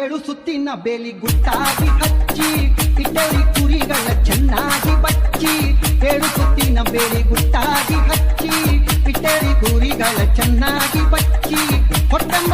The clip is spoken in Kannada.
ಏಳು ಸುತ್ತಿನ ಬೇಲಿ ಗುಟ್ಟಾಗಿ ಹಚ್ಚಿ ಇಟ್ಟೋರಿ ಕುರಿಗಳ ಚೆನ್ನಾಗಿ ಬಚ್ಚಿ ಏಳು ಸುತ್ತಿನ ಬೇಲಿ ಗುಟ್ಟಾಗಿ ಹಚ್ಚಿ ಇಟ್ಟೋರಿ ಕುರಿಗಳ ಚೆನ್ನಾಗಿ ಬಚ್ಚಿ, ಹೊಟ್ಟೆಂಬ